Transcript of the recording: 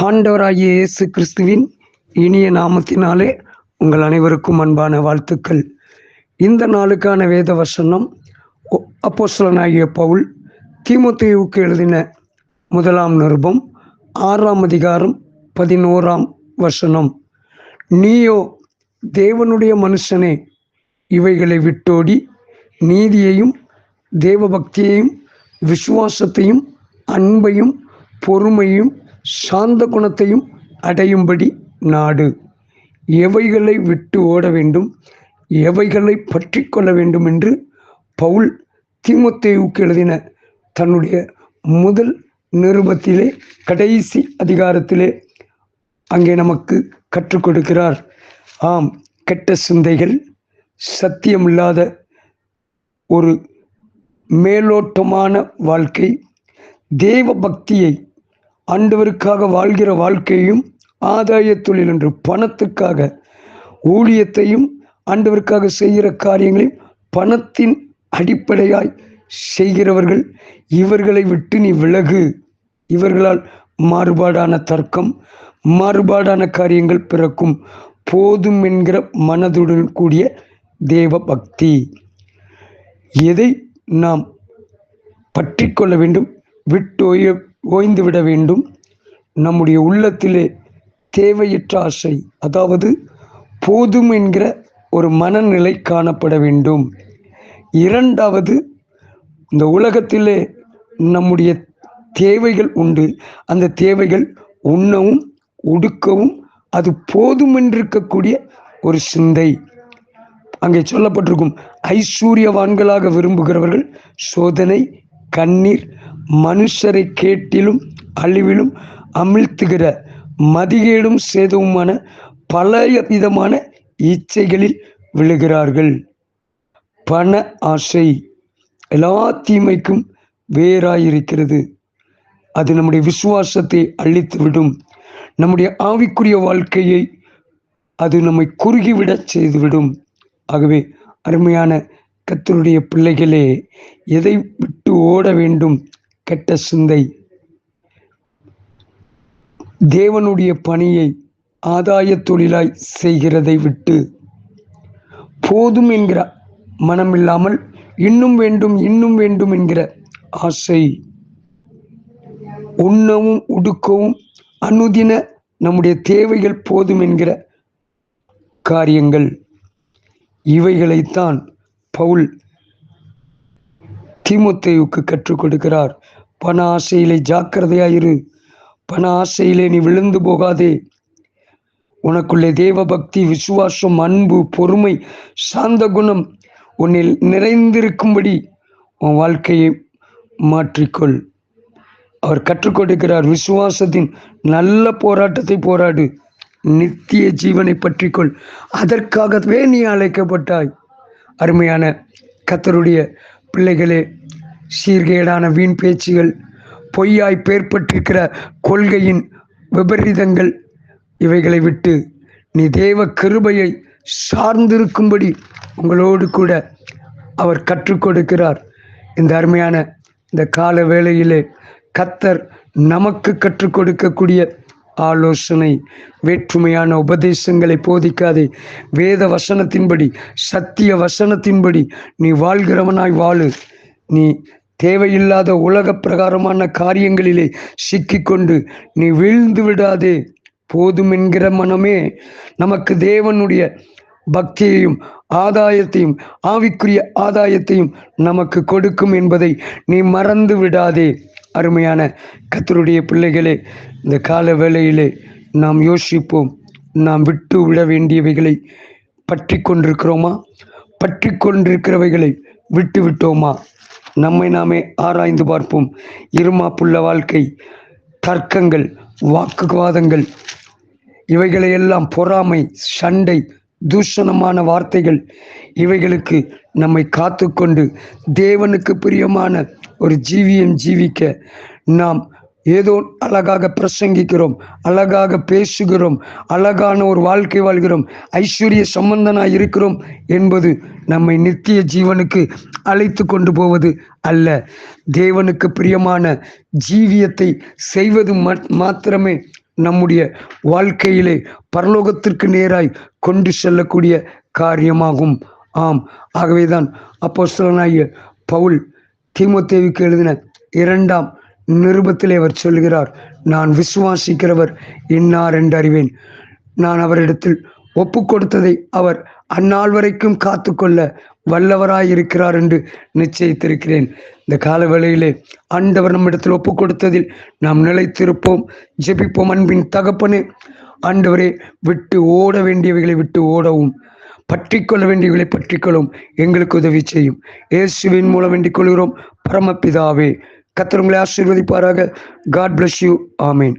ஆண்டவராகிய இயேசு கிறிஸ்துவின் இனிய நாமத்தினாலே உங்கள் அனைவருக்கும் அன்பான வாழ்த்துக்கள். இந்த நாளுக்கான வேத வசனம் ஒ- அப்போஸ்தலனாகிய பவுல் திமுத்தியுக்கு எழுதின முதலாம் நிருபம் ஆறாம் அதிகாரம் பதினோராம் வசனம். நீயோ தேவனுடைய மனுஷனே இவைகளை விட்டோடி நீதியையும் தேவபக்தியையும் விசுவாசத்தையும் அன்பையும் பொறுமையும் சாந்த குணத்தையும் அடையும்படி நாடு. எவைகளை விட்டு ஓட வேண்டும்? எவைகளை பற்றி கொள்ள வேண்டும் என்று பவுல் திமுத்தேவுக்கு எழுதின தன்னுடைய முதல் நிருபத்திலே கடைசி அதிகாரத்திலே அங்கே நமக்கு கற்றுக் கொடுக்கிறார். ஆம் கெட்ட சிந்தைகள் சத்தியமில்லாத ஒரு மேலோட்டமான வாழ்க்கை தேவ பக்தியை ஆண்டவருக்காக வாழ்கிற வாழ்க்கையும் ஆதாய தொழில் என்று பணத்துக்காக ஊழியத்தையும் ஆண்டவருக்காக செய்கிற காரியங்களையும் பணத்தின் அடிப்படையாய் செய்கிறவர்கள் இவர்களை விட்டு நீ விலகு. இவர்களால் மாறுபாடான தர்க்கம் மாறுபாடான காரியங்கள் பிறக்கும். போதும் என்கிற மனதுடன் கூடிய தேவ பக்தி எதை நாம் பற்றி கொள்ள வேண்டும்? விட்டு ஓய்ந்துவிட வேண்டும். நம்முடைய உள்ளத்திலே தேவையற்ற ஆசை அதாவது போதும் என்கிற ஒரு மனநிலை காணப்பட வேண்டும். இரண்டாவது இந்த உலகத்திலே நம்முடைய தேவைகள் உண்டு. அந்த தேவைகள் உண்ணவும் உடுக்கவும் அது போதும் என்றிருக்கக்கூடிய ஒரு சிந்தை. அங்கே சொல்லப்பட்டிருக்கும் ஐஸ்வர்யவான்களாக விரும்புகிறவர்கள் சோதனை கண்ணீர் மனுஷரை கேட்டிலும் அழிவிலும் அமிழ்த்துகிற மதிகேடும் சேதவுமான பல விதமான இச்சைகளில் விழுகிறார்கள். பண ஆசை எல்லா தீமைக்கும் வேறாயிருக்கிறது. அது நம்முடைய விசுவாசத்தை அழித்துவிடும். நம்முடைய ஆவிக்குரிய வாழ்க்கையை அது நம்மை குறுகிவிடச் செய்துவிடும். ஆகவே அருமையான கத்தருடைய பிள்ளைகளே எதை விட்டு ஓட வேண்டும்? கெட்ட சிந்தை. தேவனுடைய பணியை ஆதாய தொழிலாய் செய்கிறதை விட்டு போதும் என்கிற மனமில்லாமல் இன்னும் வேண்டும் இன்னும் வேண்டும் என்கிற ஆசை. உண்ணவும் உடுக்கவும் அனுதின நம்முடைய தேவைகள் போதும் என்கிற காரியங்கள். இவைகளைத்தான் பவுல் தீமோத்தேயுக்கு கற்றுக் கொடுக்கிறார். பண ஆசையிலே ஜாக்கிரதையாயிரு பண ஆசையிலே நீ விழுந்து போகாதே. உனக்குள்ளே தேவ பக்தி விசுவாசம் அன்பு பொறுமை சாந்த குணம் உன்னில் நிறைந்திருக்கும்படி உன் வாழ்க்கையை மாற்றிக்கொள். அவர் கற்றுக் விசுவாசத்தின் நல்ல போராட்டத்தை போராடு. நித்திய ஜீவனை பற்றிக்கொள். அதற்காகவே நீ அழைக்கப்பட்டாய். அருமையான கத்தருடைய பிள்ளைகளே சீர்கேடான வீண் பேச்சுகள் பொய்யாய் பேர்பட்டிருக்கிற கொள்கையின் விபரீதங்கள் இவைகளை விட்டு நீ தேவ கிருபையை சார்ந்திருக்கும்படி உங்களோடு கூட அவர் கற்றுக் கொடுக்கிறார். இந்த அருமையான இந்த கால வேளையிலே கத்தர் நமக்கு கற்றுக் கொடுக்கக்கூடிய ஆலோசனை வேற்றுமையான உபதேசங்களை போதிக்காதே. வேத வசனத்தின்படி சத்திய வசனத்தின்படி நீ வாழ்கிறவனாய் வாழு. நீ தேவையில்லாத உலக பிரகாரமான காரியங்களிலே சிக்கிக்கொண்டு நீ வீழ்ந்து விடாதே. போதும் என்கிற மனமே நமக்கு தேவனுடைய பக்தியையும் ஆதாயத்தையும் ஆவிக்குரிய ஆதாயத்தையும் நமக்கு கொடுக்கும் என்பதை நீ மறந்து விடாதே. அருமையான கத்தருடைய பிள்ளைகளே இந்த கால வேளையிலே நாம் யோசிப்போம் நாம் விட்டு விட வேண்டியவைகளை பற்றி கொண்டிருக்கிறோமா பற்றி கொண்டிருக்கிறவைகளை விட்டு விட்டோமா நம்மை நாமே ஆராய்ந்து பார்ப்போம். இருமாப்புள்ள வாழ்க்கை தர்க்கங்கள் வாக்குவாதங்கள் இவைகளையெல்லாம் பொறாமை சண்டை தூஷணமான வார்த்தைகள். இவைகளுக்கு நம்மை காத்துக்கொண்டு தேவனுக்கு பிரியமான ஒரு ஜீவியம் ஜீவிக்க நாம் ஏதோ அழகாக பிரசங்கிக்கிறோம் அழகாக பேசுகிறோம் அழகான ஒரு வாழ்க்கை வாழ்கிறோம் ஐஸ்வர்ய சம்பந்தனாக இருக்கிறோம் என்பது நம்மை நித்திய ஜீவனுக்கு அழைத்து கொண்டு போவது அல்ல. தேவனுக்கு பிரியமான ஜீவியத்தை செய்வது மாத்திரமே நம்முடைய வாழ்க்கையிலே பரலோகத்திற்கு நேராய் கொண்டு செல்லக்கூடிய காரியமாகும். ஆம். ஆகவேதான் அப்போஸ்தலனாகிய பவுல் தீமோத்தேவுக்கு எழுதின இரண்டாம் நிருபத்திலே அவர் சொல்கிறார் நான் விசுவாசிக்கிறவர் இன்னார் என்று அறிவேன் நான் அவரிடத்தில் ஒப்பு கொடுத்ததை அவர் அந்நாள் வரைக்கும் காத்துக்கொள்ள வல்லவராய் இருக்கிறார் என்று நிச்சயித்திருக்கிறேன். இந்த கால வேளையிலே ஆண்டவர் நம்மிடத்தில் ஒப்பு கொடுத்ததில் நாம் நிலைத்திருப்போம் ஜெபிப்போம் அன்பின் தகப்பனே. ஆண்டவரே விட்டு ஓட வேண்டியவைகளை விட்டு ஓடவும் பற்றி கொள்ள வேண்டியவைகளை பற்றிக்கொள்ளவும் எங்களுக்கு உதவி செய்யும். இயேசுவின் மூலம் வேண்டிக் கொள்கிறோம் பரமபிதாவே. கத்திரங்களை ஆசீர்வதிப்பாராக. காட் பிளஸ் யூ ஆமீன்